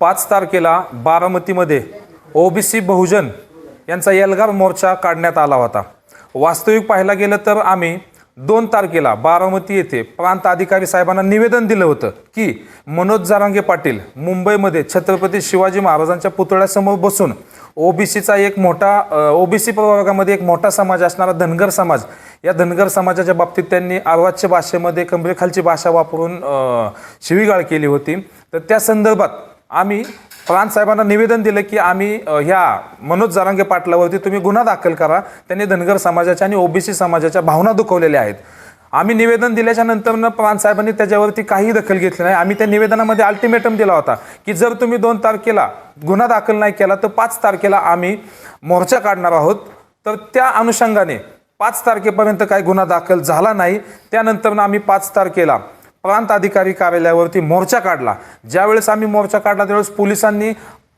पाच तारखेला बारामतीमध्ये ओबीसी बहुजन यांचा एल्गार मोर्चा काढण्यात आला होता. वास्तविक पाहायला गेलं तर आम्ही दोन तारखेला बारामती येथे प्रांत अधिकारी साहेबांना निवेदन दिलं होतं की मनोज जारांगे पाटील मुंबईमध्ये छत्रपती शिवाजी महाराजांच्या पुतळ्यासमोर बसून ओबीसीचा एक मोठा ओबीसी प्रवर्गामध्ये एक मोठा समाज असणारा धनगर समाज या धनगर समाजाच्या बाबतीत त्यांनी अर्वाच्य भाषेमध्ये कमरेखालची भाषा वापरून शिवीगाळ केली होती. तर त्या संदर्भात आम्ही प्रांत साहेबांना निवेदन दिलं की आम्ही ह्या मनोज जारांगे पाटलावरती तुम्ही गुन्हा दाखल करा. त्यांनी धनगर समाजाच्या आणि ओबीसी समाजाच्या भावना दुखवलेल्या आहेत. आम्ही निवेदन दिल्याच्या नंतर प्रांत साहेबांनी त्याच्यावरती काही दखल घेतली नाही. आम्ही त्या निवेदनामध्ये अल्टिमेटम दिला होता की जर तुम्ही दोन तारखेला गुन्हा दाखल नाही केला तर पाच तारखेला आम्ही मोर्चा काढणार आहोत. तर त्या अनुषंगाने पाच तारखेपर्यंत काही गुन्हा दाखल झाला नाही. त्यानंतर आम्ही पाच तारखेला प्रांत अधिकारी कार्यालयावरती मोर्चा काढला. ज्यावेळेस आम्ही मोर्चा काढला त्यावेळेस पोलिसांनी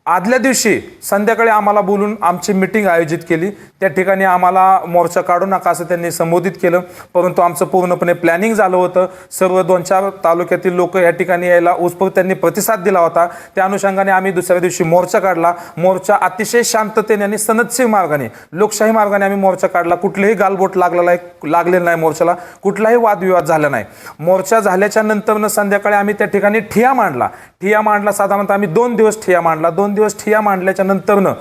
आदल्या दिवशी संध्याकाळी आम्हाला बोलून आमची मिटिंग आयोजित केली. त्या ठिकाणी आम्हाला मोर्चा काढू नका असं त्यांनी संबोधित केलं. परंतु आमचं पूर्णपणे प्लॅनिंग झालं होतं. सर्व दोन चार तालुक्यातील लोक या ठिकाणी यायला उत्स्फूर्त त्यांनी प्रतिसाद दिला होता. त्या अनुषंगाने आम्ही दुसऱ्या दिवशी मोर्चा काढला. मोर्चा अतिशय शांततेने आणि सनदशीर मार्गाने लोकशाही मार्गाने आम्ही मोर्चा काढला. कुठलेही गालबोट लागलेला आहे लागलेलं नाही मोर्चाला. कुठलाही वादविवाद झाला नाही. मोर्चा झाल्याच्या नंतरनं संध्याकाळी आम्ही त्या ठिकाणी ठिया मांडला. ठिया मांडला साधारणतः आम्ही दोन दिवस ठिया मांडला. दोन दिवस ठिया मांडल्याच्या नंतरनं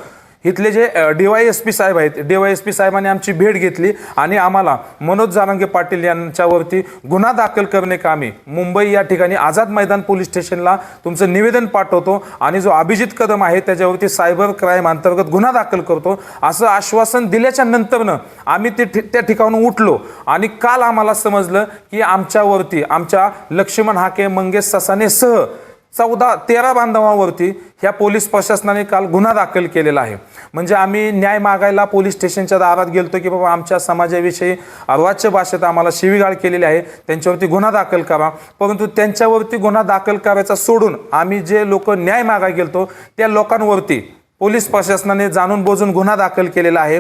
इथले जे डी वाय एस पी साहेब आहेत डी वाय एस पी साहेबांनी आमची भेट घेतली आणि आम्हाला मनोज जारांगे पाटील यांच्यावरती गुन्हा दाखल करणे कामी मुंबई या ठिकाणी आझाद मैदान पोलीस स्टेशनला तुमचं निवेदन पाठवतो आणि जो अभिजित कदम आहे त्याच्यावरती सायबर क्राईम अंतर्गत गुन्हा दाखल करतो. असं आश्वासन दिल्याच्या नंतरनं आम्ही ते ठि- त्या ठिकाणून उठलो आणि काल आम्हाला समजलं की आमच्यावरती आमच्या लक्ष्मण हाके मंगेश ससानेसह चौदा तेरा बांधवांवरती ह्या पोलीस प्रशासनाने काल गुन्हा दाखल केलेला आहे. म्हणजे आम्ही न्याय मागायला पोलीस स्टेशनच्या दारात गेलतो की बाबा आमच्या समाजाविषयी अर्वाच्य भाषेत आम्हाला शिवीगाळ केलेली आहे त्यांच्यावरती गुन्हा दाखल करा. परंतु त्यांच्यावरती गुन्हा दाखल करायचा सोडून आम्ही जे लोक न्याय मागायला गेलतो त्या लोकांवरती पोलीस प्रशासनाने जाणून बोजून गुन्हा दाखल केलेला आहे.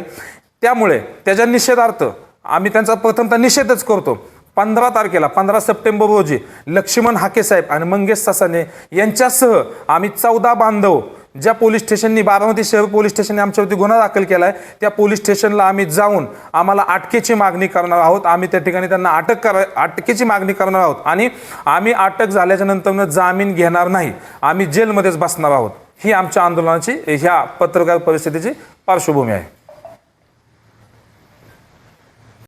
त्यामुळे त्याच्या निषेधार्थ आम्ही त्यांचा प्रथमतः निषेधच करतो. पंधरा तारखेला पंधरा सप्टेंबर रोजी लक्ष्मण हाके साहेब आणि मंगेश ससाने यांच्यासह आम्ही चौदा बांधव ज्या पोलीस स्टेशननी बारामती शहर पोलीस स्टेशनने आमच्यावरती गुन्हा दाखल केला आहे त्या पोलीस स्टेशनला आम्ही जाऊन आम्हाला अटकेची मागणी करणार आहोत. आम्ही त्या ठिकाणी त्यांना अटक करा अटकेची मागणी करणार आहोत आणि आम्ही अटक झाल्याच्या नंतरनं जामीन घेणार नाही. आम्ही जेलमध्येच बसणार आहोत. ही आमच्या आंदोलनाची ह्या पत्रकार परिस्थितीची पार्श्वभूमी आहे.